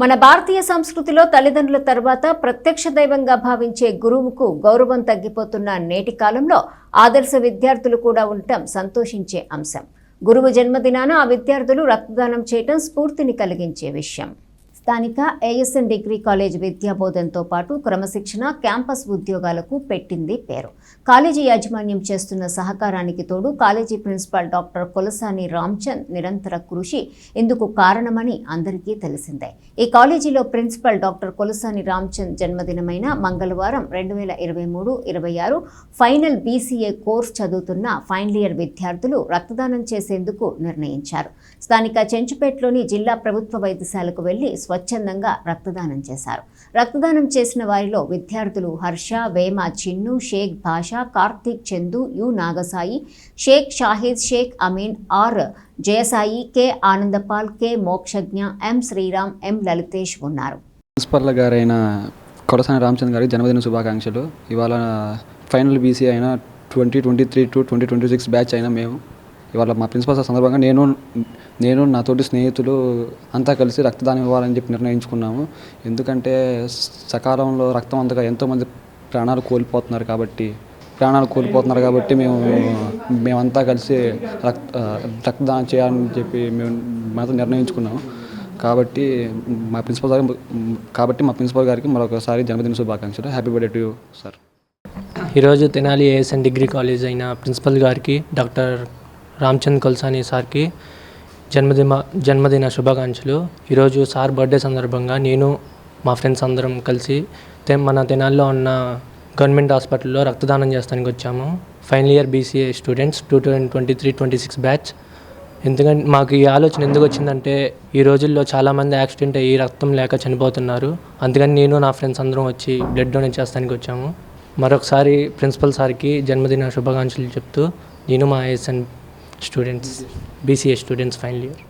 మన భారతీయ సంస్కృతిలో తల్లిదండ్రుల తర్వాత ప్రత్యక్ష దైవంగా భావించే గురువుకు గౌరవం తగ్గిపోతున్న నేటి కాలంలో ఆదర్శ విద్యార్థులు కూడా ఉండటం సంతోషించే అంశం. గురువు జన్మదినాన ఆ విద్యార్థులు రక్తదానం చేయటం స్ఫూర్తిని కలిగించే విషయం. స్థానిక ఏఎస్ఎన్ డిగ్రీ కాలేజ్ విద్యాబోధనతో పాటు క్రమశిక్షణ క్యాంపస్ ఉద్యోగాలకు పెట్టింది పేరు. కాలేజీ యాజమాన్యం చేస్తున్న సహకారానికి తోడు college principal doctor Kolasani Ramchand నిరంతర కృషి ఇందుకు కారణమని అందరికీ తెలిసిందే. ఈ కాలేజీలో ప్రిన్సిపల్ డాక్టర్ కొలసాని రామ్చంద్ జన్మదినమైన మంగళవారం రెండు వేల ఇరవై మూడు ఇరవై ఆరు ఫైనల్ బీసీఏ కోర్స్ చదువుతున్న ఫైనల్ ఇయర్ విద్యార్థులు రక్తదానం చేసేందుకు నిర్ణయించారు. స్థానిక చెంచుపేటలోని జిల్లా ప్రభుత్వ వైద్యశాలకు వెళ్ళి స్వచ్ఛందంగా రక్తదానం చేశారు. రక్తదానం చేసిన వారిలో విద్యార్థులు Harsha Vema Chinnu Shaik Basha Karthik Chandu U Nagasai Shaik Shahid Shaik Ameen R Jayasai K Anandpal K Mokshagna M Sriram M Lalitesh ఉన్నారు. ప్రిన్సిపల్ గారైన కొడసాని రామచంద్ర గారికి జన్మదిన శుభాకాంక్షలు. ఇవాళ ఫైనల్ బీసీ అయిన twenty twenty three to twenty twenty six batch అయినా మేము ఇవాళ మా ప్రిన్సిపల్ సార్ సందర్భంగా నేను నేను నాతోటి స్నేహితులు అంతా కలిసి రక్తదానం ఇవ్వాలని చెప్పి నిర్ణయించుకున్నాము. ఎందుకంటే సకాలంలో రక్తం అంతగా ఎంతోమంది ప్రాణాలు కోల్పోతున్నారు కాబట్టి ప్రాణాలు కోల్పోతున్నారు కాబట్టి మేము మేమంతా కలిసి రక్త రక్తదానం చేయాలని చెప్పి మేము మాతో నిర్ణయించుకున్నాము. కాబట్టి మా ప్రిన్సిపల్ గారు కాబట్టి మా ప్రిన్సిపల్ గారికి మరొకసారి జన్మదిన శుభాకాంక్షలు. హ్యాపీ బర్త్డే టు సార్ ఈరోజు తెనాలి ఏఎస్ఎన్ డిగ్రీ కాలేజ్ అయిన ప్రిన్సిపల్ గారికి డాక్టర్ రామ్చంద్ కొల్సాని సార్కి జన్మదిన జన్మదిన శుభాకాంక్షలు. ఈరోజు సార్ బర్త్డే సందర్భంగా నేను మా ఫ్రెండ్స్ అందరం కలిసి మన తెనాల్లో ఉన్న గవర్నమెంట్ హాస్పిటల్లో రక్తదానం చేస్తానికి వచ్చాము. Final year BCA students two thousand twenty three twenty six batch. ఎందుకంటే మాకు ఈ ఆలోచన ఎందుకు వచ్చిందంటే ఈ రోజుల్లో చాలామంది యాక్సిడెంట్ అయ్యి రక్తం లేక చనిపోతున్నారు. అందుకని నేను నా ఫ్రెండ్స్ అందరం వచ్చి బ్లడ్ డొనేట్ చేస్తానికి వచ్చాము. మరొకసారి ప్రిన్సిపల్ సార్కి జన్మదిన శుభాకాంక్షలు చెప్తూ నేను మా SN students BCA students final year